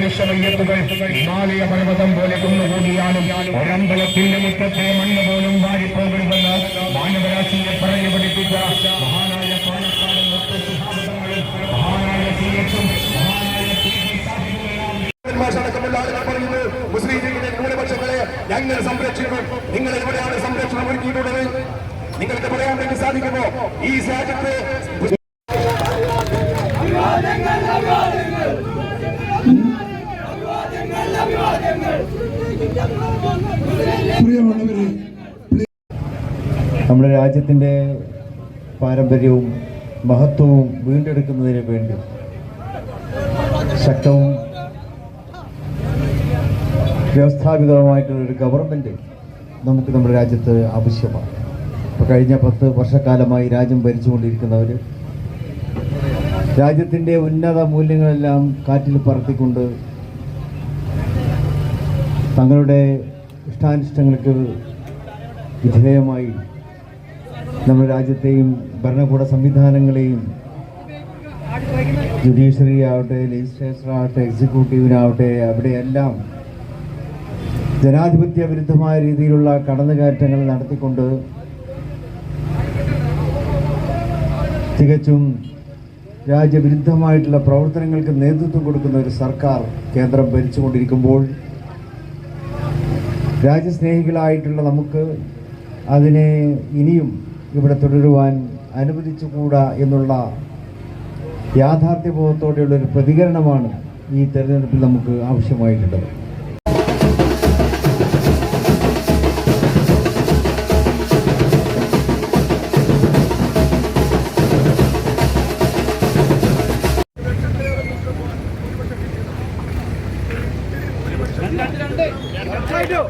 മുസ്ലിം മനുഷ്യമയ്യത്തുകൾ ഹിമാലയ പർവതം പോലെ കുന്നുകൂടിയാലും ഒരമ്പലത്തിന്റെ മുറ്റത്തെ മണ്ണ് പോലും വാരിപ്പോകരുതെന്ന് മാനവരാശിയെ പറഞ്ഞു പഠിപ്പിച്ച മഹാനായ പാലക്കാട് ഞങ്ങൾ സംരക്ഷിക്കണം. നിങ്ങൾ എവിടെയാണ് സംരക്ഷണം ഒരുക്കിയിട്ടുള്ളത്? നിങ്ങൾക്ക് പറയാൻ വേണ്ടി സാധിക്കുമോ? ഈ രാജ്യത്ത് നമ്മുടെ രാജ്യത്തിന്റെ പാരമ്പര്യവും മഹത്വവും വീണ്ടെടുക്കുന്നതിന് വേണ്ടി ശക്തവും വ്യവസ്ഥാപിതവുമായിട്ടുള്ള ഒരു ഗവൺമെന്റ് നമുക്ക് നമ്മുടെ രാജ്യത്ത് ആവശ്യമാണ്. ഇപ്പോൾ കഴിഞ്ഞ പത്ത് വർഷക്കാലമായി രാജ്യം ഭരിച്ചുകൊണ്ടിരിക്കുന്നവർ രാജ്യത്തിന്റെ ഉന്നത മൂല്യങ്ങളെല്ലാം കാറ്റിൽ പറത്തിക്കൊണ്ട് തങ്ങളുടെ ഇഷ്ടാനിഷ്ടങ്ങൾക്ക് വിധേയമായി നമ്മുടെ രാജ്യത്തെയും ഭരണകൂട സംവിധാനങ്ങളെയും ജുഡീഷ്യറി ആവട്ടെ ലെജിസ്ലേച്ചർ ആവട്ടെ എക്സിക്യൂട്ടീവിനാവട്ടെ അവിടെയെല്ലാം ജനാധിപത്യ വിരുദ്ധമായ രീതിയിലുള്ള കടന്നുകയറ്റങ്ങൾ നടത്തിക്കൊണ്ട് തികച്ചും രാജ്യവിരുദ്ധമായിട്ടുള്ള പ്രവർത്തനങ്ങൾക്ക് നേതൃത്വം കൊടുക്കുന്ന ഒരു സർക്കാർ കേന്ദ്രം ഭരിച്ചുകൊണ്ടിരിക്കുമ്പോൾ രാജ്യസ്നേഹികളായിട്ടുള്ള നമുക്ക് അതിനെ ഇനിയും ഇവിടെ തുടരുവാൻ അനുവദിച്ചുകൂടാ എന്നുള്ള യാഥാർത്ഥ്യബോധത്തോടെയുള്ളൊരു പ്രതികരണമാണ് ഈ തെരഞ്ഞെടുപ്പിൽ നമുക്ക് ആവശ്യമായിട്ടുള്ളത്. രണ്ട് രണ്ട്